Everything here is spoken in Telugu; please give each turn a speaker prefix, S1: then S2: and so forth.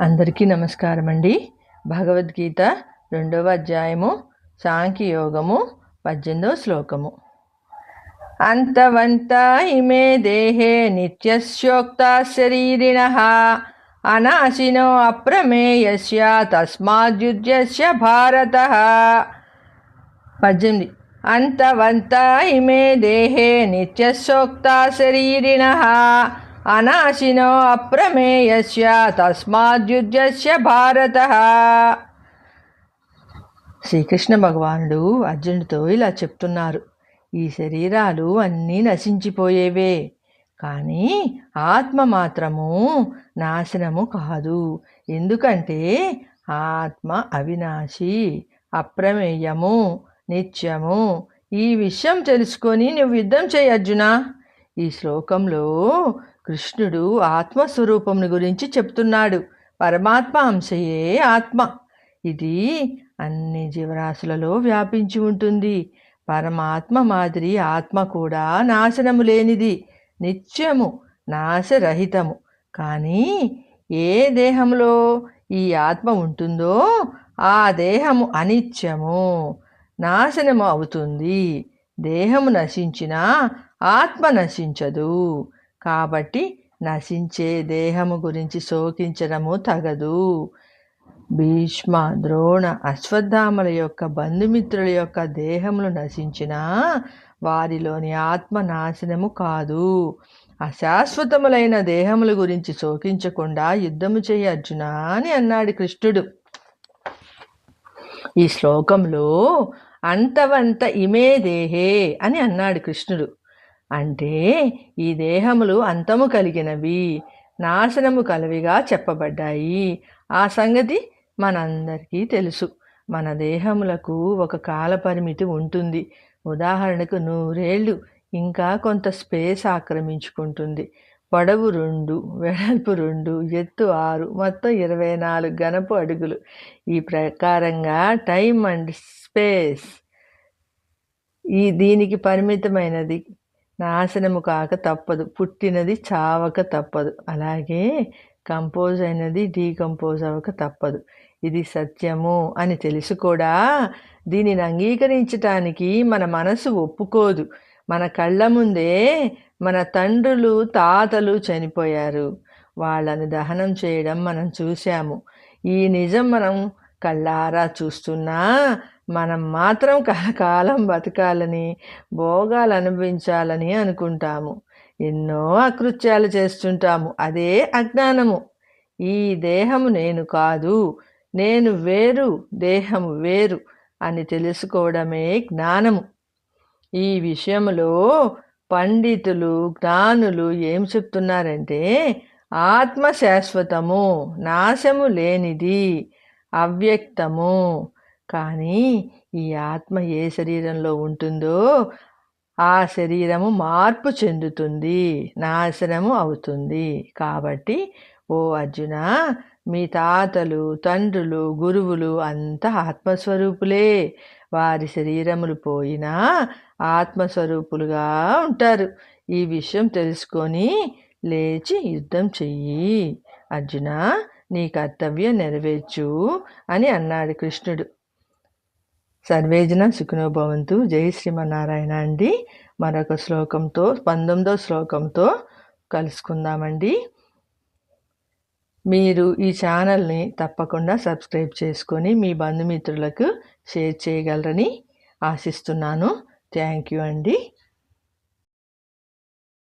S1: అందరికీ నమస్కారం అండి భగవద్గీత రెండవ అధ్యాయము సాంఖ్యయోగము పద్దెనిమిదవ శ్లోకము. అంతవంత ఇమే దేహే నిత్యశోక్త శరీరిణ అనాశినో అప్రమేయస్య తస్మాద్యుజ్యస్య భారత. పద్దెనిమిది. అంతవంత ఇమే దేహే నిత్యశోక్త శరీరిణ అనాశినో అప్రమేయస్య తస్మాద్యుజ్యస్య భారత. శ్రీకృష్ణ భగవానుడు అర్జునుడితో ఇలా చెప్తున్నారు. ఈ శరీరాలు అన్నీ నశించిపోయేవే కానీ ఆత్మ మాత్రము నాశనము కాదు. ఎందుకంటే ఆత్మ అవినాశి అప్రమేయము నిత్యము. ఈ విషయం తెలుసుకొని నువ్వు యుద్ధం చేయి అర్జున. ఈ శ్లోకంలో కృష్ణుడు ఆత్మస్వరూపముని గురించి చెప్తున్నాడు. పరమాత్మ అంశయే ఆత్మ. ఇది అన్ని జీవరాశులలో వ్యాపించి ఉంటుంది. పరమాత్మ మాదిరి ఆత్మ కూడా నాశనము లేనిది నిత్యము నాశరహితము. కానీ ఏ దేహంలో ఈ ఆత్మ ఉంటుందో ఆ దేహము అనిత్యము నాశనము అవుతుంది. దేహము నశించినా ఆత్మ నశించదు. కాబట్టి నశించే దేహము గురించి శోకించడము తగదు. భీష్మ ద్రోణ అశ్వత్థామల యొక్క బంధుమిత్రుల యొక్క దేహములు నశించినా వారిలోని ఆత్మ నాశనము కాదు. అశాశ్వతములైన దేహముల గురించి శోకించకుండా యుద్ధము చేయి అర్జున అని అన్నాడు కృష్ణుడు. ఈ శ్లోకంలో అంతవంత ఇమే దేహే అని అన్నాడు కృష్ణుడు. అంటే ఈ దేహములు అంతము కలిగినవి నాశనము కలవిగా చెప్పబడ్డాయి. ఆ సంగతి మనందరికీ తెలుసు. మన దేహములకు ఒక కాల పరిమితి ఉంటుంది. ఉదాహరణకు నూరేళ్ళు ఇంకా కొంత స్పేస్ ఆక్రమించుకుంటుంది. పొడవు రెండు వెడల్పు రెండు ఎత్తు ఆరు మొత్తం ఇరవై నాలుగు గనపు అడుగులు. ఈ ప్రకారంగా టైం అండ్ స్పేస్ ఈ దీనికి పరిమితమైనది నాశనము కాక తప్పదు. పుట్టినది చావక తప్పదు. అలాగే కంపోజ్ అయినది డీకంపోజ్ అవ్వక తప్పదు. ఇది సత్యము అని తెలిసి కూడా. దీనిని అంగీకరించటానికి మన మనసు ఒప్పుకోదు. మన కళ్ళ ముందే మన తండ్రులు తాతలు చనిపోయారు. వాళ్ళని దహనం చేయడం మనం చూశాము. ఈ నిజం మనం కళ్ళారా చూస్తున్నా మనం మాత్రం కలకాలం బతకాలని భోగాలు అనుభవించాలని అనుకుంటాము. ఎన్నో అకృత్యాలు చేస్తుంటాము. అదే అజ్ఞానము. ఈ దేహము నేను కాదు నేను వేరు దేహము వేరు అని తెలుసుకోవడమే జ్ఞానము. ఈ విషయంలో పండితులు జ్ఞానులు ఏం చెప్తున్నారంటే ఆత్మ శాశ్వతము నాశము లేనిది. అవ్యక్తము. కానీ ఈ ఆత్మ ఏ శరీరంలో ఉంటుందో ఆ శరీరము మార్పు చెందుతుంది నాశనము అవుతుంది. కాబట్టి ఓ అర్జున మీ తాతలు తండ్రులు గురువులు అంతా ఆత్మస్వరూపులే. వారి శరీరములు పోయినా ఆత్మస్వరూపులుగా ఉంటారు. ఈ విషయం తెలుసుకొని లేచి యుద్ధం చెయ్యి. అర్జున నీ కర్తవ్యం నెరవేర్చు అని అన్నాడు కృష్ణుడు. సర్వేజన సుఖనోభవంతు జై శ్రీమన్నారాయణ అండి. మరొక శ్లోకంతో పంతొమ్మిదో శ్లోకంతో కలుసుకుందామండి. మీరు ఈ ఛానల్ని తప్పకుండా సబ్స్క్రైబ్ చేసుకొని మీ బంధుమిత్రులకు షేర్ చేయగలరని ఆశిస్తున్నాను. థ్యాంక్ యూ అండి.